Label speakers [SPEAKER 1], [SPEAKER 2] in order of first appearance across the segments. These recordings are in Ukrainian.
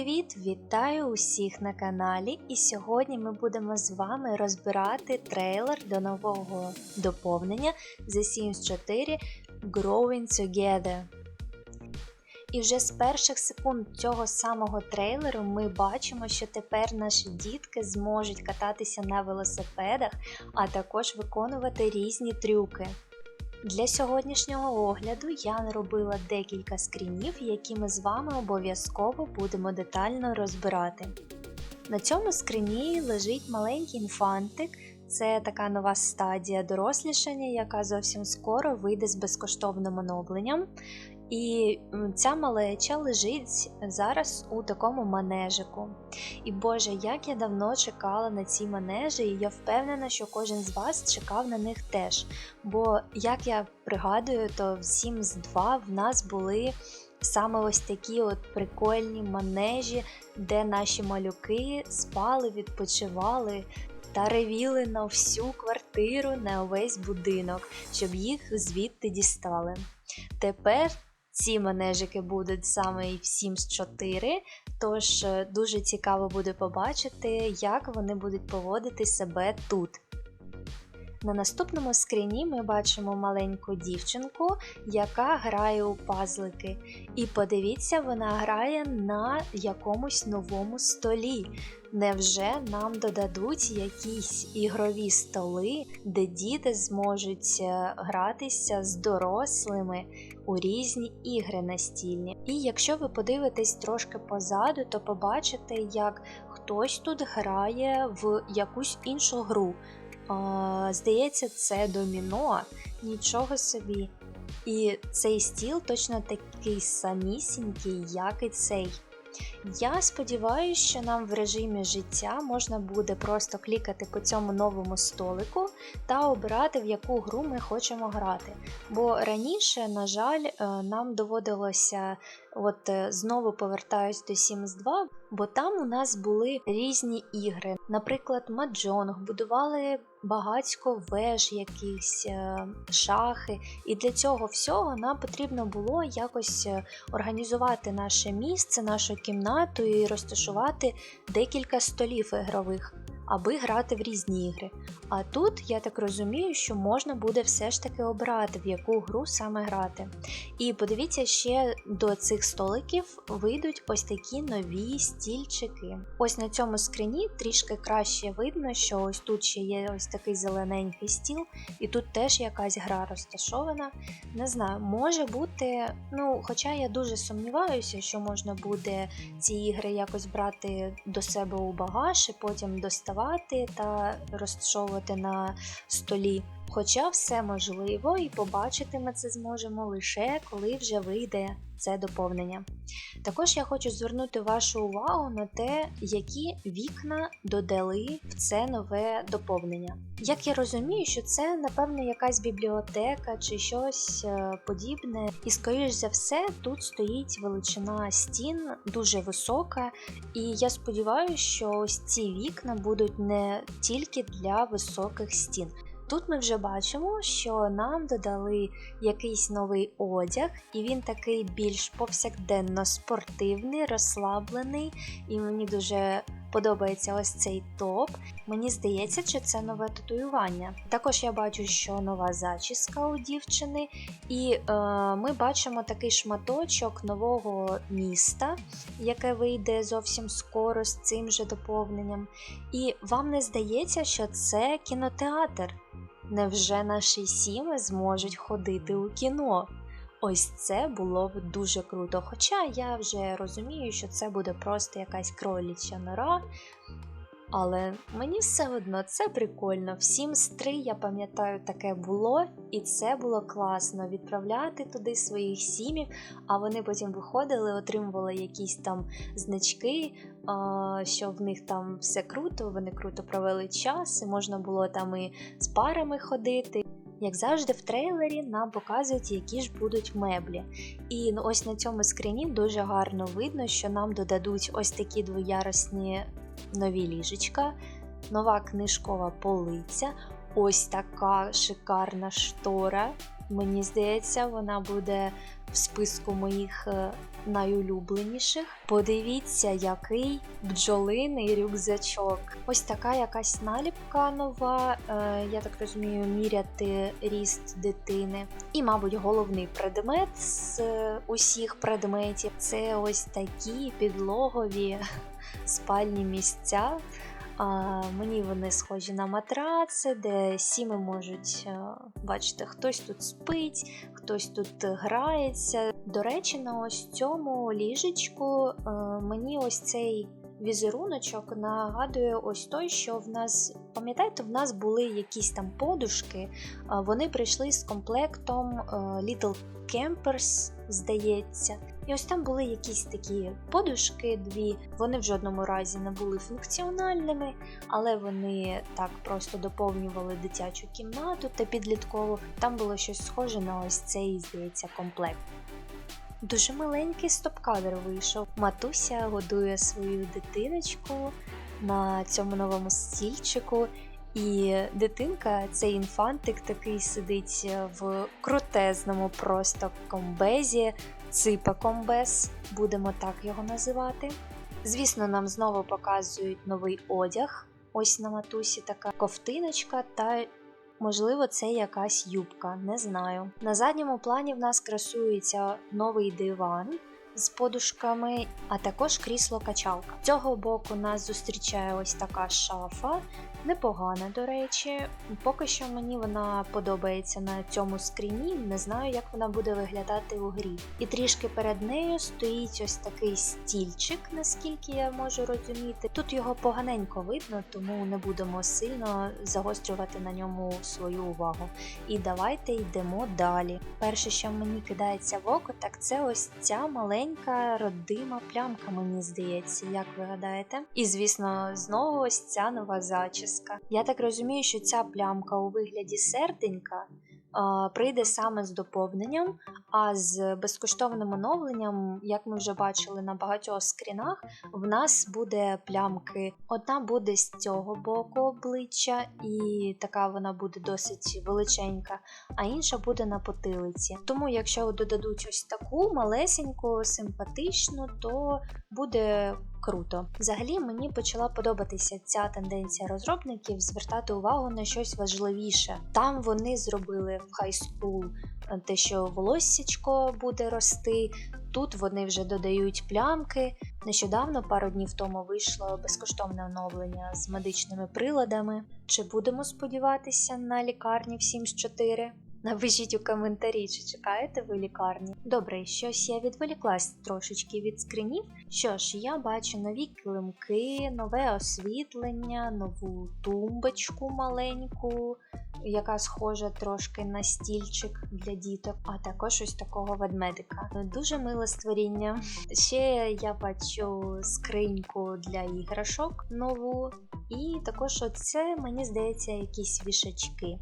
[SPEAKER 1] привіт! Вітаю усіх на каналі. І сьогодні ми будемо з вами розбирати трейлер до нового доповнення The Sims 4 Growing Together. І вже з перших секунд цього самого трейлеру ми бачимо, що тепер наші дітки зможуть кататися на велосипедах, а також виконувати різні трюки. Для сьогоднішнього огляду я наробила декілька скрінів, які ми з вами обов'язково будемо детально розбирати. На цьому скрині лежить маленький інфантик, це така нова стадія дорослішання, яка зовсім скоро вийде з безкоштовним оновленням. І ця малеча лежить зараз у такому манежику. І Боже, як я давно чекала на ці манежі, і я впевнена, що кожен з вас чекав на них теж. Бо, як я пригадую, то в Sims 2 в нас були саме ось такі от прикольні манежі, де наші малюки спали, відпочивали. Та ревіли на всю квартиру, на увесь будинок, щоб їх звідти дістали. Тепер ці манежики будуть саме і в Sims 4, тож е, дуже цікаво буде побачити, як вони будуть поводити себе тут. На наступному скріні ми бачимо маленьку дівчинку, яка грає у пазлики. І подивіться, вона грає на якомусь новому столі. Невже нам додадуть якісь ігрові столи, де діти зможуть е, гратися з дорослими у різні ігри настільні? І якщо ви подивитесь трошки позаду, то побачите, як хтось тут грає в якусь іншу гру. Здається, це доміно, нічого собі. І цей стіл точно такий самісінький, як і цей. Я сподіваюся, що нам в режимі життя можна буде просто клікати по цьому новому столику та обирати, в яку гру ми хочемо грати. Бо раніше, на жаль, е, нам доводилося от е, знову повертаюсь до Sims 2, бо там у нас були різні ігри. Наприклад, Маджонг будували багацько веж, якісь е, шахи. І для цього всього нам потрібно було якось організувати наше місце, нашу кімнату і розташувати декілька столів ігрових аби грати в різні ігри. А тут я так розумію, що можна буде все ж таки обрати, в яку гру саме грати. І подивіться, ще до цих столиків вийдуть ось такі нові стільчики. Ось на цьому скрині трішки краще видно, що ось тут ще є ось такий зелененький стіл, і тут теж якась гра розташована. Не знаю, може бути, ну, хоча я дуже сумніваюся, що можна буде ці ігри якось брати до себе у багаж і потім доставати подавати та розташовувати на столі. Хоча все можливо, і побачити ми це зможемо лише коли вже вийде це доповнення. Також я хочу звернути вашу увагу на те, які вікна додали в це нове доповнення. Як я розумію, що це, напевно, якась бібліотека чи щось е, подібне, і, скоріш за все, тут стоїть величина стін дуже висока, і я сподіваюся, що ось ці вікна будуть не тільки для високих стін. Тут ми вже бачимо, що нам додали якийсь новий одяг, і він такий більш повсякденно спортивний, розслаблений, і мені дуже подобається ось цей топ. Мені здається, що це нове татуювання. Також я бачу, що нова зачіска у дівчини, і е, ми бачимо такий шматочок нового міста, яке вийде зовсім скоро з цим же доповненням. І вам не здається, що це кінотеатр? Невже наші сіми зможуть ходити у кіно? Ось це було б дуже круто. Хоча я вже розумію, що це буде просто якась кроліча нора. Але мені все одно це прикольно. В Sims 3, я пам'ятаю, таке було, і це було класно відправляти туди своїх сімів, а вони потім виходили, отримували якісь там значки, що в них там все круто, вони круто провели час, і можна було там і з парами ходити. Як завжди, в трейлері нам показують, які ж будуть меблі. І ну, ось на цьому скріні дуже гарно видно, що нам додадуть ось такі двоярусні нові ліжечка, нова книжкова полиця, ось така шикарна штора. Мені здається, вона буде в списку моїх е, найулюбленіших. Подивіться, який бджолиний рюкзачок. Ось така якась наліпка нова, е, я так розумію, міряти ріст дитини. І, мабуть, головний предмет з е, усіх предметів це ось такі підлогові спальні місця. Мені вони схожі на матраци, де сіми можуть е, бачите, хтось тут спить, хтось тут грається. До речі, на ось цьому ліжечку е, мені ось цей візеруночок нагадує ось той, що в нас, пам'ятаєте, в нас були якісь там подушки, а вони прийшли з комплектом е, Little Campers, здається. І ось там були якісь такі подушки, дві. Вони в жодному разі не були функціональними, але вони так просто доповнювали дитячу кімнату та підліткову. Там було щось схоже на ось цей, здається, комплект. Дуже маленький стоп-кадр вийшов. Матуся годує свою дитиночку на цьому новому стільчику. І дитинка, цей інфантик такий сидить в крутезному просто комбезі, ципа комбез, будемо так його називати. Звісно, нам знову показують новий одяг. Ось на матусі така ковтиночка та. Можливо, це якась юбка, не знаю. На задньому плані в нас красується новий диван з подушками, а також крісло-качалка. Цього боку нас зустрічає ось така шафа, непогана, до речі. Поки що мені вона подобається на цьому скріні, не знаю, як вона буде виглядати у грі. І трішки перед нею стоїть ось такий стільчик, наскільки я можу розуміти. Тут його поганенько видно, тому не будемо сильно загострювати на ньому свою увагу. І давайте йдемо далі. Перше, що мені кидається в око, так це ось ця маленька родима плямка, мені здається, як ви гадаєте. І звісно, знову ось ця нова зачіска. Я так розумію, що ця плямка у вигляді серденька прийде саме з доповненням, а з безкоштовним оновленням, як ми вже бачили на багатьох скрінах, в нас буде плямки. Одна буде з цього боку обличчя, і така вона буде досить величенька, а інша буде на потилиці. Тому, якщо додадуть ось таку малесеньку, симпатичну, то буде круто. Взагалі мені почала подобатися ця тенденція розробників звертати увагу на щось важливіше. Там вони зробили в School е, те, що волоссячко буде рости. Тут вони вже додають плямки. Нещодавно, пару днів тому, вийшло безкоштовне оновлення з медичними приладами. Чи будемо сподіватися на лікарні в Sims 4? Напишіть у коментарі, чи чекаєте ви лікарні. Добре, щось я відволіклась трошечки від скринів. Що ж, я бачу нові килимки, нове освітлення, нову тумбочку маленьку, яка схожа трошки на стільчик для діток, а також ось такого ведмедика. Дуже миле створіння. Ще я бачу скриньку для іграшок нову. І також оце, мені здається, якісь вішачки.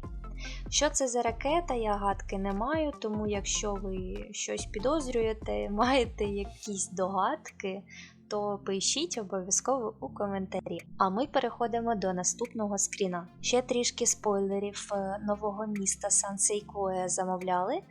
[SPEAKER 1] Що це за ракета, я гадки не маю, тому якщо ви щось підозрюєте, маєте якісь догадки, то пишіть обов'язково у коментарі. А ми переходимо до наступного скріна. Ще трішки спойлерів е, нового міста Сан-Сейкоя замовляли.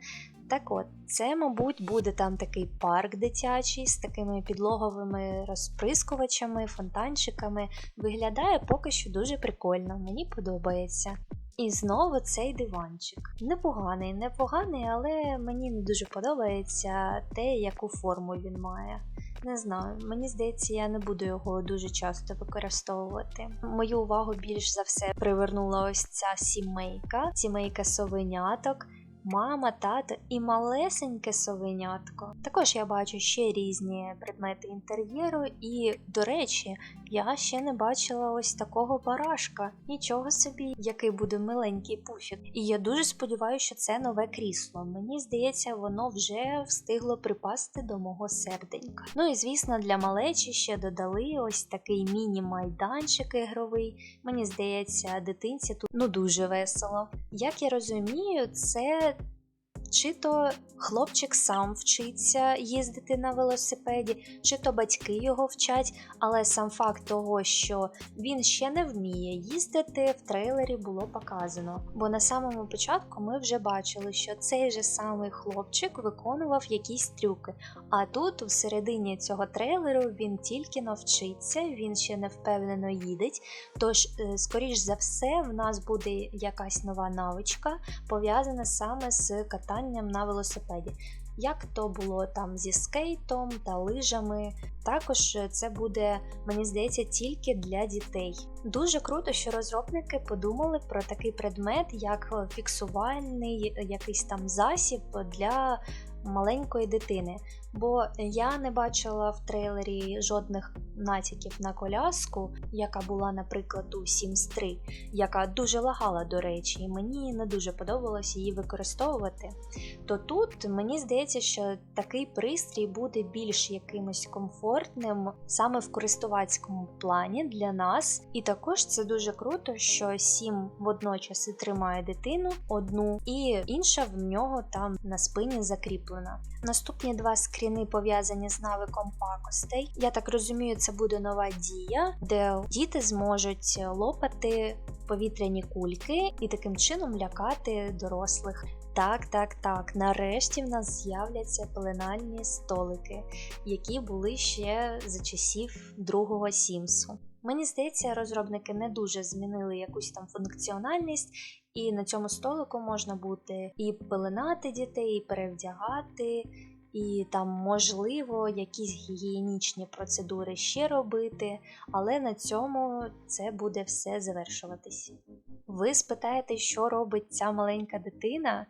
[SPEAKER 1] Так от, це, мабуть, буде там такий парк дитячий з такими підлоговими розприскувачами, фонтанчиками. Виглядає поки що дуже прикольно, мені подобається. І знову цей диванчик. Непоганий, непоганий, але мені не дуже подобається те, яку форму він має. Не знаю, мені здається, я не буду його дуже часто використовувати. Мою увагу більш за все привернула ось ця сімейка, сімейка совеняток мама, тато і малесеньке совенятко. Також я бачу ще різні предмети інтер'єру, і, до речі, я ще не бачила ось такого барашка. Нічого собі, який буде миленький пуфік. І я дуже сподіваюся, що це нове крісло. Мені здається, воно вже встигло припасти до мого серденька. Ну і звісно, для малечі ще додали ось такий міні-майданчик ігровий. Мені здається, дитинці тут ну дуже весело. Як я розумію, це Чи то хлопчик сам вчиться їздити на велосипеді, чи то батьки його вчать, але сам факт того, що він ще не вміє їздити, в трейлері було показано. Бо на самому початку ми вже бачили, що цей же самий хлопчик виконував якісь трюки. А тут, у середині цього трейлеру, він тільки навчиться, він ще не впевнено їдеть. Тож, е, скоріш за все, в нас буде якась нова навичка, пов'язана саме з катанням на велосипеді. Як то було там зі скейтом та лижами, також це буде, мені здається, тільки для дітей. Дуже круто, що розробники подумали про такий предмет, як фіксувальний якийсь там засіб для маленької дитини. Бо я не бачила в трейлері жодних натяків на коляску, яка була, наприклад, у Sims 3, яка дуже лагала, до речі, і мені не дуже подобалось її використовувати. То тут мені здається, що такий пристрій буде більш якимось комфортним саме в користувацькому плані для нас. І також це дуже круто, що Сім водночас і тримає дитину одну, і інша в нього там на спині закріплена. Наступні два скріни пов'язані з навиком пакостей. Я так розумію, це буде нова дія, де діти зможуть лопати повітряні кульки і таким чином лякати дорослих. Так, так, так. Нарешті в нас з'являться пеленальні столики, які були ще за часів другого Сімсу. Мені здається, розробники не дуже змінили якусь там функціональність, і на цьому столику можна буде і пеленати дітей, і перевдягати, і там, можливо, якісь гігієнічні процедури ще робити, але на цьому це буде все завершуватись. Ви спитаєте, що робить ця маленька дитина?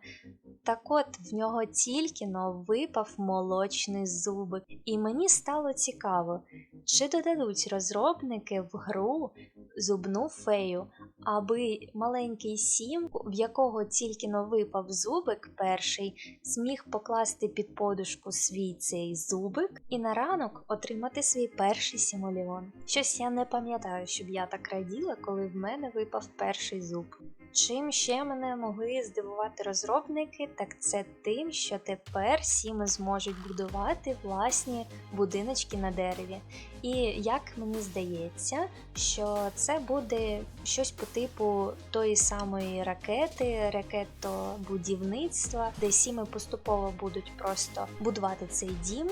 [SPEAKER 1] Так от в нього тільки но випав молочний зубик, і мені стало цікаво, чи додадуть розробники в гру зубну фею, аби маленький сім, в якого тільки но випав зубик перший, зміг покласти під подушку свій цей зубик і на ранок отримати свій перший сімоліон. Щось я не пам'ятаю, щоб я так раділа, коли в мене випав перший зуб. Чим ще мене могли здивувати розробники, так це тим, що тепер сіми зможуть будувати власні будиночки на дереві. І як мені здається, що це буде щось по типу тої самої ракети, ракетобудівництва, де сіми поступово будуть просто будувати цей дім.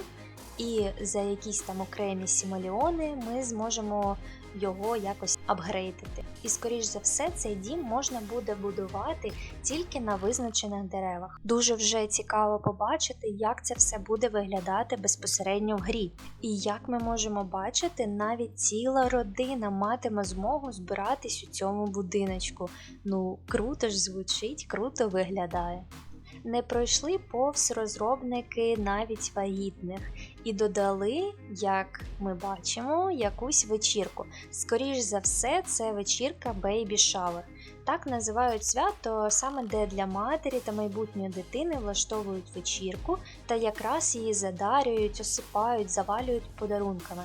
[SPEAKER 1] І за якісь там окремі сімаліони ми зможемо його якось апгрейдити. І, скоріш за все, цей дім можна буде будувати тільки на визначених деревах. Дуже вже цікаво побачити, як це все буде виглядати безпосередньо в грі. І як ми можемо бачити, навіть ціла родина матиме змогу збиратись у цьому будиночку. Ну, круто ж звучить, круто виглядає не пройшли повз розробники навіть вагітних і додали, як ми бачимо, якусь вечірку. Скоріш за все, це вечірка Baby Shower. Так називають свято саме де для матері та майбутньої дитини влаштовують вечірку та якраз її задарюють, осипають, завалюють подарунками.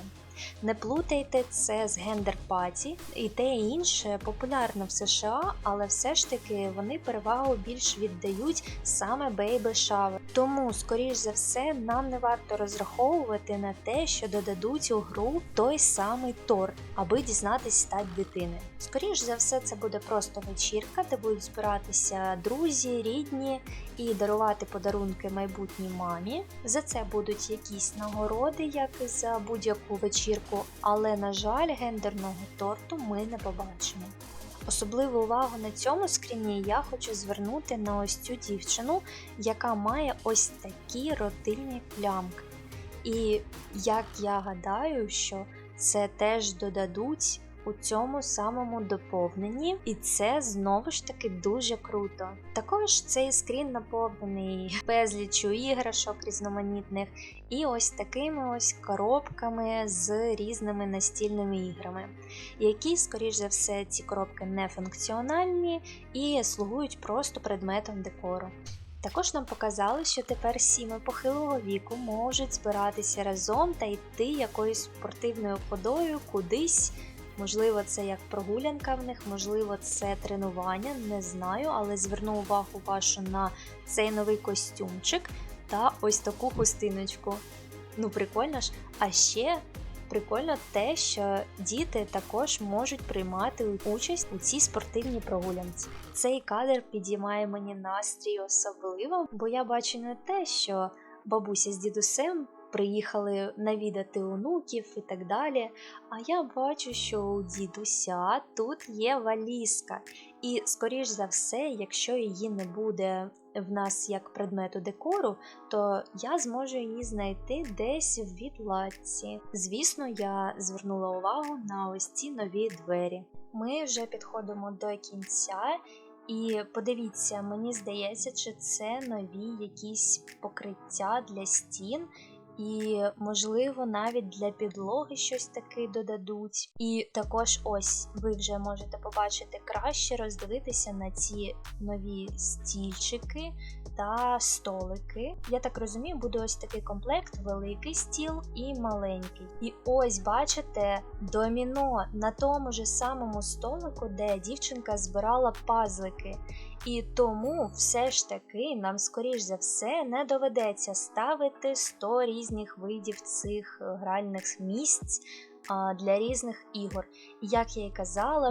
[SPEAKER 1] Не плутайте це з гендер-паті, і те і інше популярно в США, але все ж таки вони перевагу більш віддають саме бейби shower. Тому, скоріш за все, нам не варто розраховувати на те, що додадуть у гру той самий торт, аби дізнатись стать дитини. Скоріш за все, це буде просто вечірка, де будуть збиратися друзі, рідні і дарувати подарунки майбутній мамі. За це будуть якісь нагороди, як за будь-яку вечірку, але, на жаль, гендерного торту ми не побачимо. Особливу увагу на цьому скріні я хочу звернути на ось цю дівчину, яка має ось такі ротильні плямки. І як я гадаю, що це теж додадуть у цьому самому доповненні, і це знову ж таки дуже круто. Також цей скрін наповнений безліччю іграшок різноманітних, і ось такими ось коробками з різними настільними іграми, які, скоріш за все, ці коробки не функціональні і слугують просто предметом декору. Також нам показали, що тепер сіми похилого віку можуть збиратися разом та йти якоюсь спортивною ходою кудись Можливо, це як прогулянка в них, можливо, це тренування, не знаю, але зверну увагу вашу на цей новий костюмчик та ось таку хустиночку. Ну, прикольно ж. А ще прикольно те, що діти також можуть приймати участь у цій спортивній прогулянці. Цей кадр підіймає мені настрій особливо, бо я бачу не те, що бабуся з дідусем приїхали навідати онуків і так далі. А я бачу, що у дідуся тут є валізка. І, скоріш за все, якщо її не буде в нас як предмету декору, то я зможу її знайти десь в відладці. Звісно, я звернула увагу на ось ці нові двері. Ми вже підходимо до кінця. І подивіться, мені здається, що це нові якісь покриття для стін, і, можливо, навіть для підлоги щось таке додадуть. І також ось ви вже можете побачити краще, роздивитися на ці нові стільчики та столики. Я так розумію, буде ось такий комплект: великий стіл і маленький. І ось бачите доміно на тому ж самому столику, де дівчинка збирала пазлики. І тому все ж таки нам, скоріш за все, не доведеться ставити 100 різних видів цих е, гральних місць для різних ігор. Як я і казала,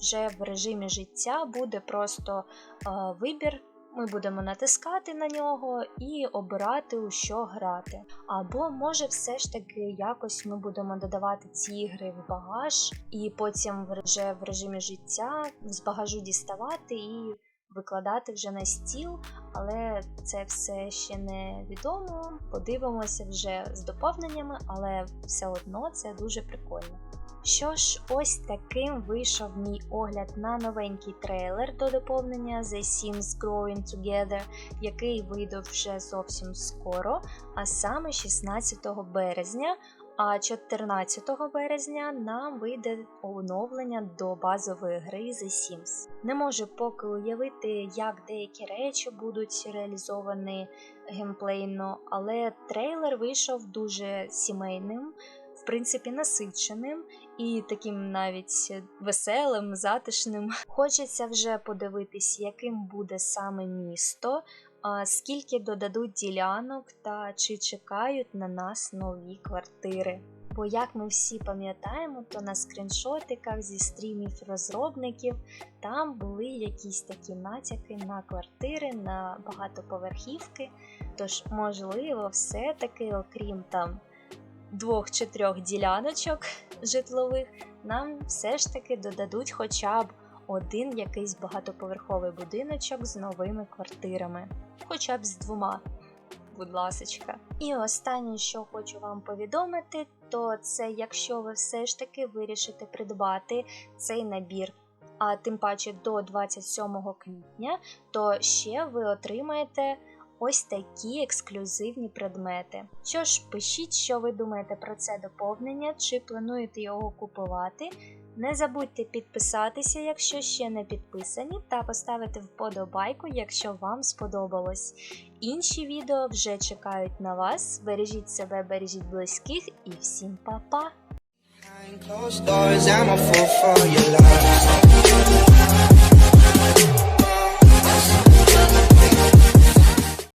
[SPEAKER 1] вже, в режимі життя буде просто а, вибір. Ми будемо натискати на нього і обирати, у що грати. Або може все ж таки якось ми будемо додавати ці ігри в багаж, і потім вже в режимі життя з багажу діставати і викладати вже на стіл, але це все ще не відомо. Подивимося вже з доповненнями, але все одно це дуже прикольно. Що ж, ось таким вийшов мій огляд на новенький трейлер до доповнення The Sims Growing Together, який вийде вже зовсім скоро, а саме 16 березня. А 14 березня нам вийде оновлення до базової гри The Sims. Не можу поки уявити, як деякі речі будуть реалізовані геймплейно, але трейлер вийшов дуже сімейним, в принципі, насиченим і таким навіть веселим, затишним. Хочеться вже подивитись, яким буде саме місто. Скільки додадуть ділянок та чи чекають на нас нові квартири. Бо, як ми всі пам'ятаємо, то на скріншотиках зі стрімів розробників там були якісь такі натяки на квартири, на багатоповерхівки. Тож, можливо, все-таки, окрім там двох чи трьох діляночок житлових, нам все ж таки додадуть хоча б один якийсь багатоповерховий будиночок з новими квартирами, хоча б з двома, будь ласочка. І останнє, що хочу вам повідомити, то це якщо ви все ж таки вирішите придбати цей набір. А тим паче до 27 квітня, то ще ви отримаєте ось такі ексклюзивні предмети. Що ж, пишіть, що ви думаєте про це доповнення, чи плануєте його купувати. Не забудьте підписатися, якщо ще не підписані, та поставити вподобайку, якщо вам сподобалось. Інші відео вже чекають на вас. Бережіть себе, бережіть близьких і всім па-па!